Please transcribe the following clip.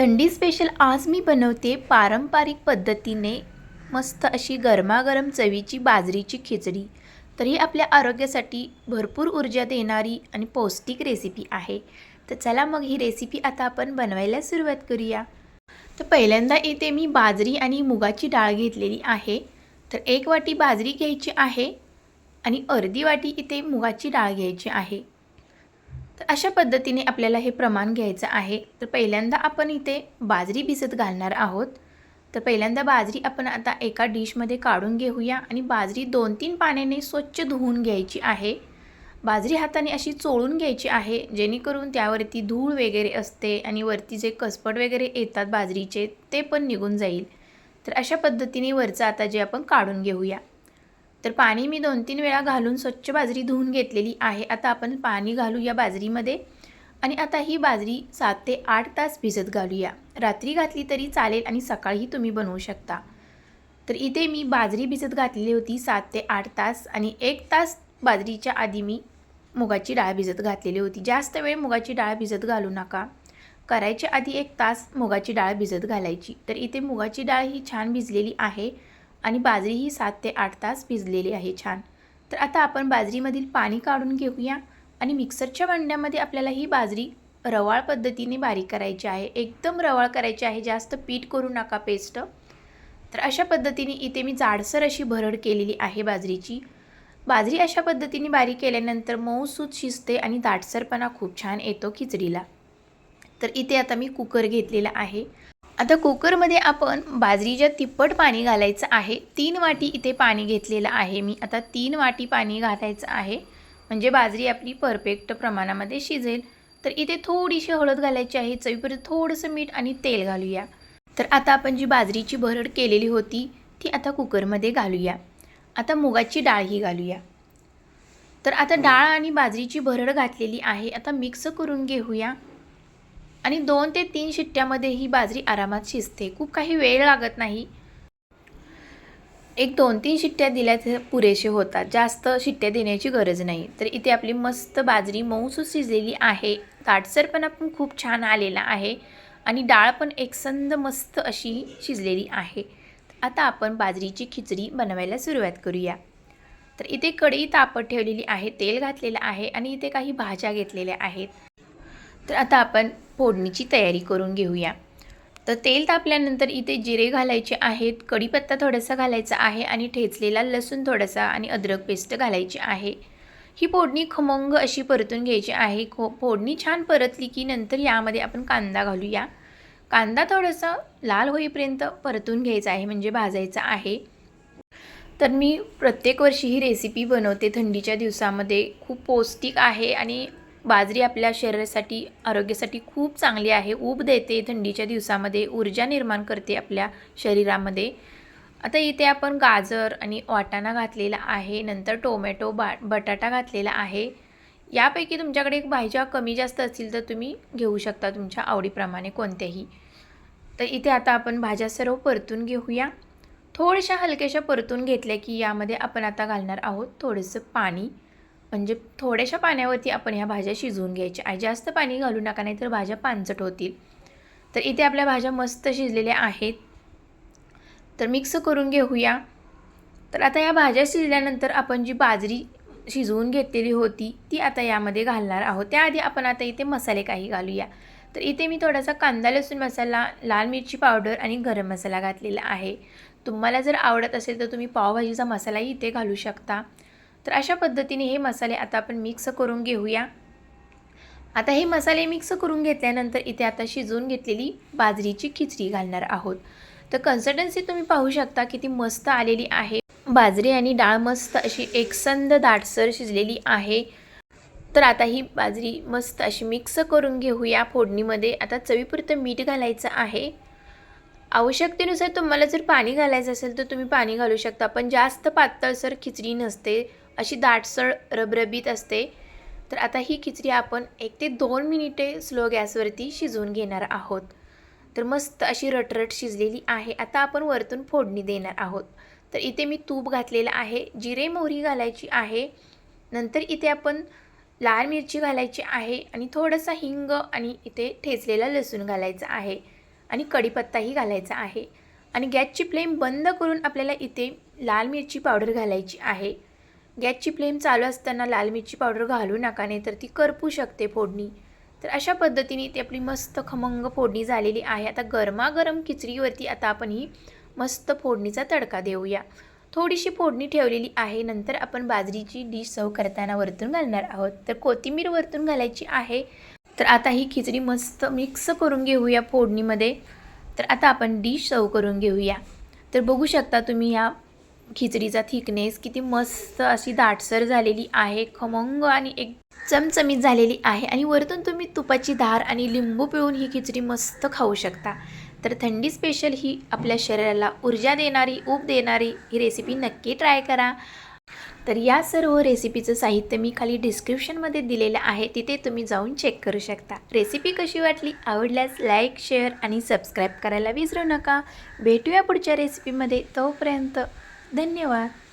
थंडी स्पेशल आज मी बनवते पारंपरिक पद्धतीने मस्त अशी गरमागरम चवीची बाजरीची खिचडी. तर ही आपल्या आरोग्यासाठी भरपूर ऊर्जा देणारी आणि पौष्टिक रेसिपी आहे. तर चला मग ही रेसिपी आता आपण बनवायला सुरुवात करूया. तर पहिल्यांदा इथे मी बाजरी आणि मुगाची डाळ घेतलेली आहे. तर एक वाटी बाजरी घ्यायची आहे आणि अर्धी वाटी इथे मुगाची डाळ घ्यायची आहे. तर अशा पद्धतीने आपल्याला हे प्रमाण घ्यायचं आहे. तर पहिल्यांदा आपण इथे बाजरी भिजत घालणार आहोत. तर पहिल्यांदा बाजरी आपण आता एका डिशमध्ये काढून घेऊया आणि बाजरी दोन तीन पाण्याने स्वच्छ धुवून घ्यायची आहे. बाजरी हाताने अशी चोळून घ्यायची आहे जेणेकरून त्यावरती धूळ वगैरे असते आणि वरती जे कसपट वगैरे येतात बाजरीचे ते पण निघून जाईल. तर अशा पद्धतीने वरचं आता जे आपण काढून घेऊया. तर पाणी मी दोन तीन वेळा घालून स्वच्छ बाजरी धुवून घेतलेली आहे. आता आपण पाणी घालू या बाजरीमध्ये. आणि आता ही बाजरी सात ते आठ तास भिजत घालूया. रात्री घातली तरी चालेल आणि सकाळीही तुम्ही बनवू शकता. तर इथे मी बाजरी भिजत घातलेली होती सात ते आठ तास आणि एक तास बाजरीच्या आधी मी मुगाची डाळ भिजत घातलेली होती. जास्त वेळ मुगाची डाळ भिजत घालू नका. करायच्या आधी एक तास मुगाची डाळ भिजत घालायची. तर इथे मुगाची डाळ ही छान भिजलेली आहे. आणि बाजरी ही सात ते आठ तास भिजलेली आहे छान. तर आता आपण बाजरीमधील पाणी काढून घेऊया आणि मिक्सरच्या भांड्यामध्ये आपल्याला ही बाजरी रवाळ पद्धतीने बारीक करायची आहे. एकदम रवाळ करायची आहे जास्त पीठ करू नका पेस्ट. तर अशा पद्धतीने इथे मी जाडसर अशी भरड केलेली आहे बाजरीची. बाजरी अशा पद्धतीने बारीक केल्यानंतर मऊसूत शिजते आणि दाटसरपणा खूप छान येतो खिचडीला. तर इथे आता मी कुकर घेतलेला आहे. आता कुकरमध्ये आपण बाजरीच्या तिप्पट पाणी घालायचं आहे. तीन वाटी इथे पाणी घेतलेलं आहे. मी आता तीन वाटी पाणी घालायचं आहे. म्हणजे बाजरी आपली परफेक्ट प्रमाणामध्ये शिजेल. तर इथे थोडीशी हळद घालायची आहे. चवीपर्यंत थोडंसं मीठ आणि तेल घालूया. तर आता आपण जी बाजरीची भरड केलेली होती ती आता कुकरमध्ये घालूया. आता मुगाची डाळही घालूया. तर आता डाळ आणि बाजरीची भरड घातलेली आहे. आता मिक्स करून घेऊया. आणि दोन ते तीन शिट्ट्यामध्ये ही बाजरी आरामात शिजते. खूप काही वेळ लागत नाही. एक दोन तीन शिट्ट्या दिल्या तर पुरेसे होतात. जास्त शिट्ट्या देण्याची गरज नाही. तर इथे आपली मस्त बाजरी मऊसू शिजलेली आहे. ताटसरपणा पण खूप छान आलेला आहे. आणि डाळ पण एकसंद मस्त अशी शिजलेली आहे. आता आपण बाजरीची खिचडी बनवायला सुरुवात करूया. तर इथे कढई तापत ठेवलेली आहे. तेल घातलेलं आहे आणि इथे काही भाज्या घेतलेल्या आहेत. तर आता आपण फोडणीची तयारी करून घेऊया. तर तेल तापल्यानंतर इथे जिरे घालायचे आहेत कढीपत्ता थोडासा घालायचा आहे आणि ठेचलेला लसूण थोडासा आणि अद्रक पेस्ट घालायची आहे. ही फोडणी खमंग अशी परतून घ्यायची आहे. खो फोडणी छान परतली की नंतर यामध्ये आपण कांदा घालूया. कांदा थोडंसं लाल होईपर्यंत परतून घ्यायचा आहे म्हणजे भाजायचा आहे. तर मी प्रत्येक वर्षी ही रेसिपी बनवते थंडीच्या दिवसामध्ये. खूप पौष्टिक आहे आणि बाजरी आपल्या शरीरासाठी आरोग्यासाठी खूप चांगली आहे. ऊब देते थंडीच्या दिवसामध्ये ऊर्जा निर्माण करते आपल्या शरीरामध्ये. आता इथे आपण गाजर आणि वाटाणा घातलेला आहे नंतर टोमॅटो बा बटाटा घातलेला आहे. यापैकी तुमच्याकडे भाज्या कमी जास्त असतील तर तुम्ही घेऊ शकता तुमच्या आवडीप्रमाणे कोणत्याही. तर इथे आता आपण भाज्या सर्व परतून घेऊया. थोड्याशा हलक्याशा परतून घेतल्या की यामध्ये आपण आता घालणार आहोत थोडंसं पाणी. म्हणजे थोड्याशा पाण्यावरती आपण ह्या भाज्या शिजवून घ्यायच्या. आणि जास्त पाणी घालू नका नाही तर भाज्या पानझट होतील. तर इथे आपल्या भाज्या मस्त शिजलेल्या आहेत. तर मिक्स करून घेऊया. तर आता या भाज्या शिजल्यानंतर आपण जी बाजरी शिजवून घेतलेली होती ती आता यामध्ये घालणार आहोत. त्याआधी आपण आता इथे मसाले काही घालूया. तर इथे मी थोडासा कांदा लसूण मसाला लाल मिरची पावडर आणि गरम मसाला घातलेला आहे. तुम्हाला जर आवडत असेल तर तुम्ही पावभाजीचा मसालाही इथे घालू शकता. तर अशा पद्धतीने हे मसाले आता आपण मिक्स करून घेऊया. आता हे मसाले मिक्स करून घेतल्यानंतर इथे आता शिजवून घेतलेली बाजरीची खिचडी घालणार आहोत. तर कन्सिस्टन्सी तुम्ही पाहू शकता किती मस्त आलेली आहे. बाजरी आणि डाळ मस्त अशी एकसंद दाटसर शिजलेली आहे. तर आता ही बाजरी मस्त अशी मिक्स करून घेऊया फोडणीमध्ये. आता चवीपुरतं मीठ घालायचं आहे. आवश्यकतेनुसार तुम्हाला जर पाणी घालायचं असेल तर तुम्ही पाणी घालू शकता पण जास्त पातळसर खिचडी नसते. अशी दाटसळ रबरबीत असते. तर आता ही खिचडी आपण एक ते दोन मिनिटे स्लो गॅसवरती शिजवून घेणार आहोत. तर मस्त अशी रटरट शिजलेली आहे. आता आपण वरतून फोडणी देणार आहोत. तर इथे मी तूप घातलेलं आहे. जिरे मोहरी घालायची आहे. नंतर इथे आपण लाल मिरची घालायची आहे आणि थोडंसं हिंग आणि इथे ठेचलेला लसूण घालायचं आहे आणि कढीपत्ताही घालायचा आहे. आणि गॅसची फ्लेम बंद करून आपल्याला इथे लाल मिरची पावडर घालायची आहे. गॅसची फ्लेम चालू असताना लाल मिरची पावडर घालू नका नाही तर ती करपू शकते फोडणी. तर अशा पद्धतीने ती आपली मस्त खमंग फोडणी झालेली आहे. आता गरमागरम खिचडीवरती आता आपण ही मस्त फोडणीचा तडका देऊया. थोडीशी फोडणी ठेवलेली आहे. नंतर आपण बाजरीची डिश सर्व करताना वरतून घालणार आहोत. तर कोथिंबीर वरतून घालायची आहे. तर आता ही खिचडी मस्त मिक्स करून घेऊया फोडणीमध्ये. तर आता आपण डिश सर्व करून घेऊया. तर बघू शकता तुम्ही या खिचडीचा थिकनेस किती मस्त अशी दाटसर झालेली आहे खमंग आणि एक चमचमीत झालेली आहे. आणि वरतून तुम्ही तुपाची धार आणि लिंबू पिळून ही खिचडी मस्त खाऊ शकता. तर थंडी स्पेशल ही आपल्या शरीराला ऊर्जा देणारी ऊब देणारी ही रेसिपी नक्की ट्राय करा. तर या सर्व रेसिपीचं साहित्य मी खाली डिस्क्रिप्शनमध्ये दिलेलं आहे. तिथे तुम्ही जाऊन चेक करू शकता. रेसिपी कशी वाटली? आवडल्यास लाईक शेअर आणि सबस्क्राईब करायला विसरू नका. भेटूया पुढच्या रेसिपीमध्ये तोपर्यंत धन्यवाद.